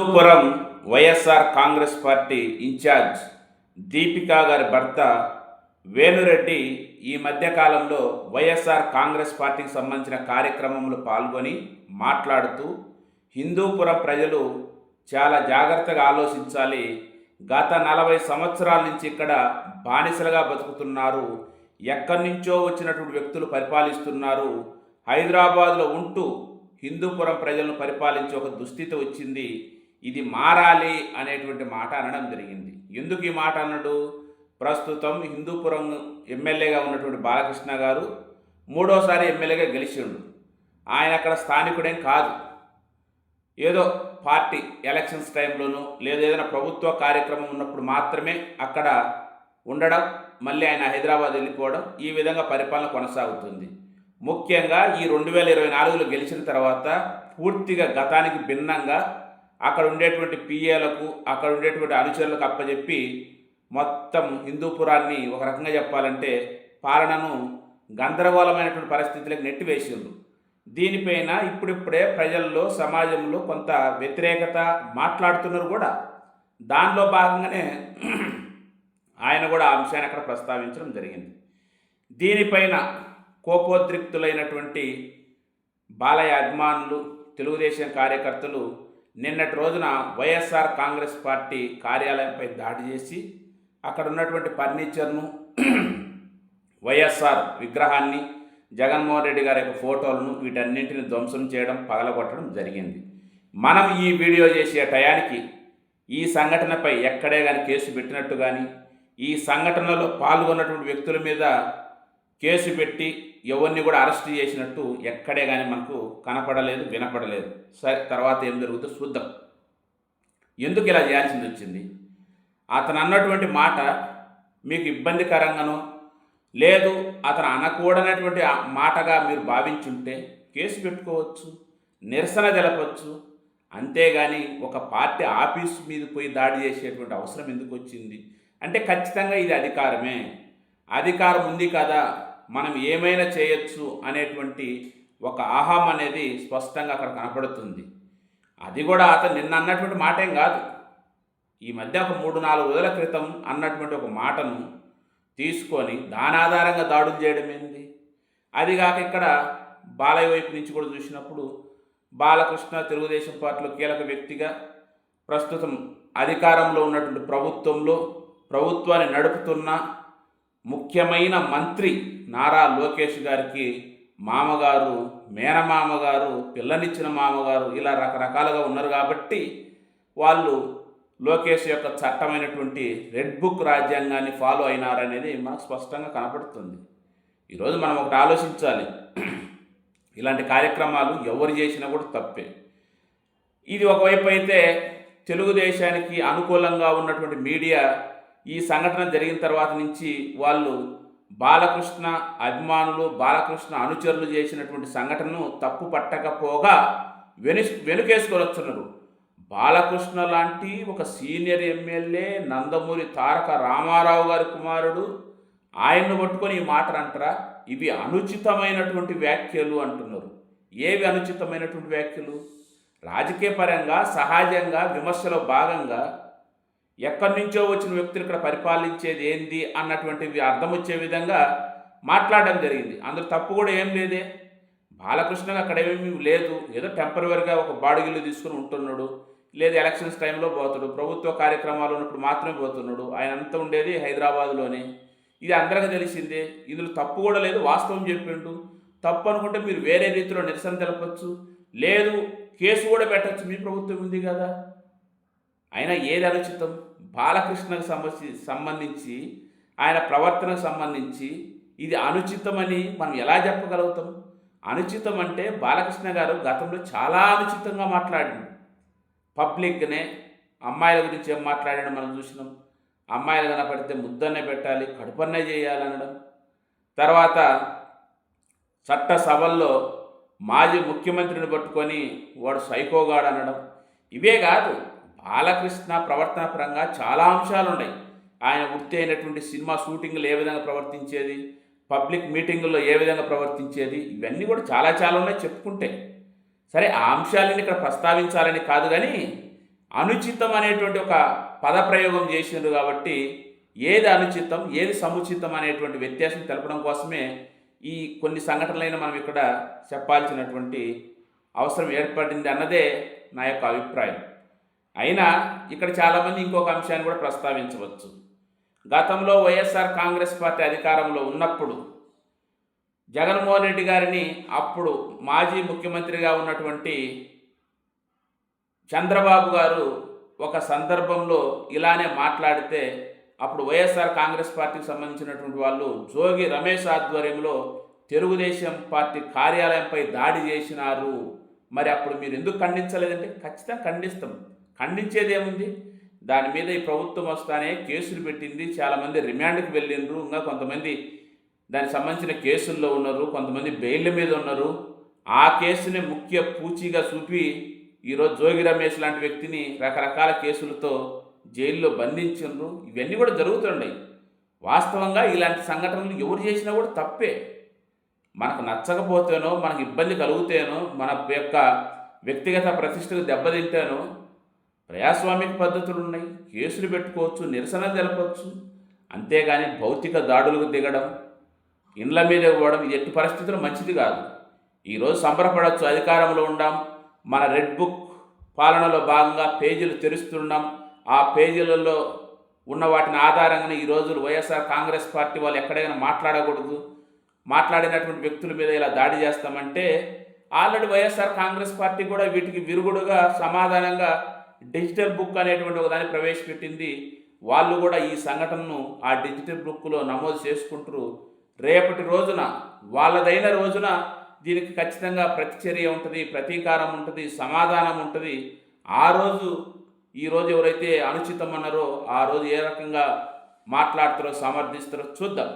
Hindupuram YSR Congress party in charge Deepika గారి భర్త వేణురెడ్డి ఈ మధ్యకాలంలో వైఎస్ఆర్ కాంగ్రెస్ పార్టీకి సంబంధించిన కార్యక్రమంలో పాల్గొని మాట్లాడుతూ హిందూపురం ప్రజలు చాలా జాగ్రత్తగా ఆలోచించాలి. గత నలభై సంవత్సరాల నుంచి ఇక్కడ బానిసలుగా బతుకుతున్నారు. ఎక్కడి నుంచో వచ్చినటువంటి వ్యక్తులు పరిపాలిస్తున్నారు. హైదరాబాద్లో ఉంటూ హిందూపురం ప్రజలను పరిపాలించే ఒక దుస్థితి వచ్చింది. ఇది మారాలి అనేటువంటి మాట అనడం జరిగింది. ఎందుకు ఈ మాట అన్నాడు? ప్రస్తుతం హిందూపురం ఎమ్మెల్యేగా ఉన్నటువంటి బాలకృష్ణ గారు మూడోసారి ఎమ్మెల్యేగా గెలిచిండు. ఆయన అక్కడ స్థానికుడేం కాదు. ఏదో పార్టీ ఎలక్షన్స్ టైంలోనూ లేదా ఏదైనా ప్రభుత్వ కార్యక్రమం ఉన్నప్పుడు మాత్రమే అక్కడ ఉండడం మళ్ళీ ఆయన హైదరాబాద్ వెళ్ళిపోవడం ఈ విధంగా పరిపాలన కొనసాగుతుంది. ముఖ్యంగా ఈ రెండు వేల ఇరవై నాలుగులో గెలిచిన తర్వాత పూర్తిగా గతానికి భిన్నంగా అక్కడ ఉండేటువంటి పిఏలకు అక్కడ ఉండేటువంటి అనుచరులకు అప్పచెప్పి మొత్తం హిందూపురాన్ని ఒక రకంగా చెప్పాలంటే పాలనను గందరగోళమైనటువంటి పరిస్థితులకు నెట్టివేసిండ్రు. దీనిపైన ఇప్పుడిప్పుడే ప్రజల్లో సమాజంలో కొంత వ్యతిరేకత మాట్లాడుతున్నారు కూడా. దానిలో భాగంగానే ఆయన కూడా ఆ అంశాన్ని అక్కడ ప్రస్తావించడం జరిగింది. దీనిపైన కోపోద్రిక్తులైనటువంటి బాలయ్య అభిమానులు తెలుగుదేశం కార్యకర్తలు నిన్నటి రోజున వైఎస్ఆర్ కాంగ్రెస్ పార్టీ కార్యాలయంపై దాడి చేసి అక్కడ ఉన్నటువంటి ఫర్నిచర్ను వైఎస్ఆర్ విగ్రహాన్ని జగన్మోహన్ రెడ్డి గారి యొక్క ఫోటోలను వీటన్నింటిని ధ్వంసం చేయడం పగలగొట్టడం జరిగింది. మనం ఈ వీడియో చేసే టయానికి ఈ సంఘటనపై ఎక్కడే కానీ కేసు పెట్టినట్టు కానీ ఈ సంఘటనలో పాల్గొన్నటువంటి వ్యక్తుల మీద కేసు పెట్టి ఎవరిని కూడా అరెస్ట్ చేసినట్టు ఎక్కడే కానీ మనకు కనపడలేదు వినపడలేదు. సరే తర్వాత ఏం జరుగుతుందో చూద్దాం. ఎందుకు ఇలా చేయాల్సింది వచ్చింది? అతను అన్నటువంటి మాట మీకు ఇబ్బందికరంగానో లేదు అతను అనకూడనటువంటి మాటగా మీరు భావించుంటే కేసు పెట్టుకోవచ్చు నిరసన తెలపచ్చు. అంతేగాని ఒక పార్టీ ఆఫీస్ మీద పోయి దాడి చేసేటువంటి అవసరం ఎందుకు వచ్చింది? అంటే ఖచ్చితంగా ఇది అధికారమే. అధికారం ఉంది కదా. మనం ఏమైనా చేయొచ్చు అనేటువంటి ఒక ఆహాం అనేది స్పష్టంగా అక్కడ కనపడుతుంది. అది కూడా అతను నిన్న అన్నటువంటి మాటేం కాదు. ఈ మధ్య ఒక మూడు నాలుగు రోజుల క్రితం అన్నటువంటి ఒక మాటను తీసుకొని దాని ఆధారంగా దాడులు చేయడం ఏంది? అది కాక ఇక్కడ బాలయ్య వైపు నుంచి కూడా చూసినప్పుడు బాలకృష్ణ తెలుగుదేశం పార్టీలో కీలక వ్యక్తిగా ప్రస్తుతం అధికారంలో ఉన్నటువంటి ప్రభుత్వంలో ప్రభుత్వాన్ని నడుపుతున్న ముఖ్యమైన మంత్రి నారా లోకేష్ గారికి మామగారు మేనమామగారు పిల్లనిచ్చిన మామగారు ఇలా రకరకాలుగా ఉన్నారు కాబట్టి వాళ్ళు లోకేష్ యొక్క చట్టమైనటువంటి రెడ్ బుక్ రాజ్యాంగాన్ని ఫాలో అయినారనేది మనకు స్పష్టంగా కనపడుతుంది. ఈరోజు మనం ఒకటి ఆలోచించాలి. ఇలాంటి కార్యక్రమాలు ఎవరు చేసినా కూడా తప్పే. ఇది ఒకవైపు అయితే తెలుగుదేశానికి అనుకూలంగా ఉన్నటువంటి మీడియా ఈ సంఘటన జరిగిన తర్వాత నుంచి వాళ్ళు బాలకృష్ణ అభిమానులు బాలకృష్ణ అనుచరులు చేసినటువంటి సంఘటనను తప్పు పట్టకపోగా వెను వెనుకేసుకొనొచ్చున్నారు. బాలకృష్ణ లాంటి ఒక సీనియర్ ఎమ్మెల్యే నందమూరి తారక రామారావు గారి కుమారుడు ఆయన్ను పట్టుకొని ఈ మాటలు అంటారా? ఇవి అనుచితమైనటువంటి వ్యాఖ్యలు అంటున్నారు. ఏవి అనుచితమైనటువంటి వ్యాఖ్యలు? రాజకీయ పరంగా సహజంగా విమర్శలో భాగంగా ఎక్కడి నుంచో వచ్చిన వ్యక్తులు ఇక్కడ పరిపాలించేది ఏంది అన్నటువంటివి అర్థం వచ్చే విధంగా మాట్లాడడం జరిగింది. అందులో తప్పు కూడా ఏం లేదే. బాలకృష్ణ అక్కడ ఏమీ లేదు. ఏదో టెంపరీగా ఒక బాడుగిల్లు తీసుకుని ఉంటున్నాడు. లేదు ఎలక్షన్స్ టైంలో పోతాడు ప్రభుత్వ కార్యక్రమాలు ఉన్నప్పుడు మాత్రమే పోతున్నాడు. ఆయన అంతా ఉండేది హైదరాబాద్లోనే. ఇది అందరికీ తెలిసిందే. ఇందులో తప్పు కూడా లేదు. వాస్తవం చెప్పిండు. తప్పు అనుకుంటే మీరు వేరే రీతిలో నిరసన తెలపచ్చు. లేదు కేసు కూడా పెట్టచ్చు. మీ ప్రభుత్వం ఉంది కదా. అయినా ఏది అనుచితం బాలకృష్ణకు సంబంధించి సంబంధించి ఆయన ప్రవర్తనకు సంబంధించి ఇది అనుచితమని మనం ఎలా చెప్పగలుగుతాం? అనుచితం అంటే బాలకృష్ణ గారు గతంలో చాలా అనుచితంగా మాట్లాడి పబ్లిక్గానే అమ్మాయిల గురించి ఏం మాట్లాడాడు మనం చూసినాం. అమ్మాయిలు కనపడితే ముద్దన్నే పెట్టాలి కడుపన్నే చేయాలనడం తర్వాత చట్ట సభల్లో మాజీ ముఖ్యమంత్రిని పట్టుకొని వాడు సైకోగాడు అనడం. ఇవే కాదు బాలకృష్ణ ప్రవర్తన పరంగా చాలా అంశాలు ఉన్నాయి ఆయన వృత్తి అయినటువంటి సినిమా షూటింగ్లు ఏ విధంగా ప్రవర్తించేది పబ్లిక్ మీటింగుల్లో ఏ విధంగా ప్రవర్తించేది ఇవన్నీ కూడా చాలా చాలా ఉన్నాయి చెప్పుకుంటే. సరే ఆ అంశాలని ఇక్కడ ప్రస్తావించాలని కాదు కానీ అనుచితం అనేటువంటి ఒక పదప్రయోగం చేసిండ్రు కాబట్టి ఏది అనుచితం ఏది సముచితం అనేటువంటి వ్యత్యాసం తెలపడం కోసమే ఈ కొన్ని సంఘటనలైన మనం ఇక్కడ చెప్పాల్సినటువంటి అవసరం ఏర్పడింది అన్నదే నా యొక్క అభిప్రాయం. అయినా ఇక్కడ చాలామంది ఇంకొక అంశాన్ని కూడా ప్రస్తావించవచ్చు. గతంలో వైఎస్ఆర్ కాంగ్రెస్ పార్టీ అధికారంలో ఉన్నప్పుడు జగన్మోహన్ రెడ్డి గారిని అప్పుడు మాజీ ముఖ్యమంత్రిగా ఉన్నటువంటి చంద్రబాబు గారు ఒక సందర్భంలో ఇలానే మాట్లాడితే అప్పుడు వైఎస్ఆర్ కాంగ్రెస్ పార్టీకి సంబంధించినటువంటి వాళ్ళు జోగి రమేష్ ఆధ్వర్యంలో తెలుగుదేశం పార్టీ కార్యాలయంపై దాడి చేసినారు. మరి అప్పుడు మీరు ఎందుకు ఖండించలేదంటే ఖచ్చితంగా ఖండిస్తాం. ఖండించేది ఏముంది దాని మీద ఈ ప్రభుత్వం వస్తానే కేసులు పెట్టింది చాలామంది రిమాండ్కి వెళ్ళిండ్రు ఇంకా కొంతమంది దానికి సంబంధించిన కేసుల్లో ఉన్నారు కొంతమంది బెయిల్ మీద ఉన్నారు. ఆ కేసుని ముఖ్య పూచీగా చూపి ఈరోజు జోగి రమేష్ లాంటి వ్యక్తిని రకరకాల కేసులతో జైల్లో బంధించిండ్రు. ఇవన్నీ కూడా జరుగుతుండయి. వాస్తవంగా ఇలాంటి సంఘటనలు ఎవరు చేసినా కూడా తప్పే. మనకు నచ్చకపోతేనో మనకు ఇబ్బంది కలుగుతేనో మన యొక్క వ్యక్తిగత ప్రతిష్టకు దెబ్బతింటేనో ప్రజాస్వామిక పద్ధతులు ఉన్నాయి కేసులు పెట్టుకోవచ్చు నిరసన తెలపవచ్చు. అంతేగాని భౌతిక దాడులకు దిగడం ఇండ్ల మీద పోవడం ఇది ఎట్టి పరిస్థితులు మంచిది కాదు. ఈరోజు సంబరపడవచ్చు అధికారంలో ఉండాం మన రెడ్ బుక్ పాలనలో భాగంగా పేజీలు తెరుస్తున్నాం. ఆ పేజీలలో ఉన్న వాటిని ఆధారంగానే ఈ రోజులు వైఎస్ఆర్ కాంగ్రెస్ పార్టీ వాళ్ళు ఎక్కడైనా మాట్లాడకూడదు. మాట్లాడినటువంటి వ్యక్తుల మీద ఇలా దాడి చేస్తామంటే ఆల్రెడీ వైఎస్ఆర్ కాంగ్రెస్ పార్టీ కూడా వీటికి విరుగుడుగా సమాధానంగా డిజిటల్ బుక్ అనేటువంటి ఒకదాన్ని ప్రవేశపెట్టింది. వాళ్ళు కూడా ఈ సంఘటనను ఆ డిజిటల్ బుక్లో నమోదు చేసుకుంటారు రేపటి రోజున వాళ్ళదైన రోజున దీనికి ఖచ్చితంగా ప్రతిచర్య ఉంటుంది ప్రతీకారం ఉంటుంది సమాధానం ఉంటుంది. ఆ రోజు ఈ రోజు ఎవరైతే అనుచితం అన్నారో ఆ రోజు ఏ రకంగా మాట్లాడతారో సమర్థిస్తారో చూద్దాం.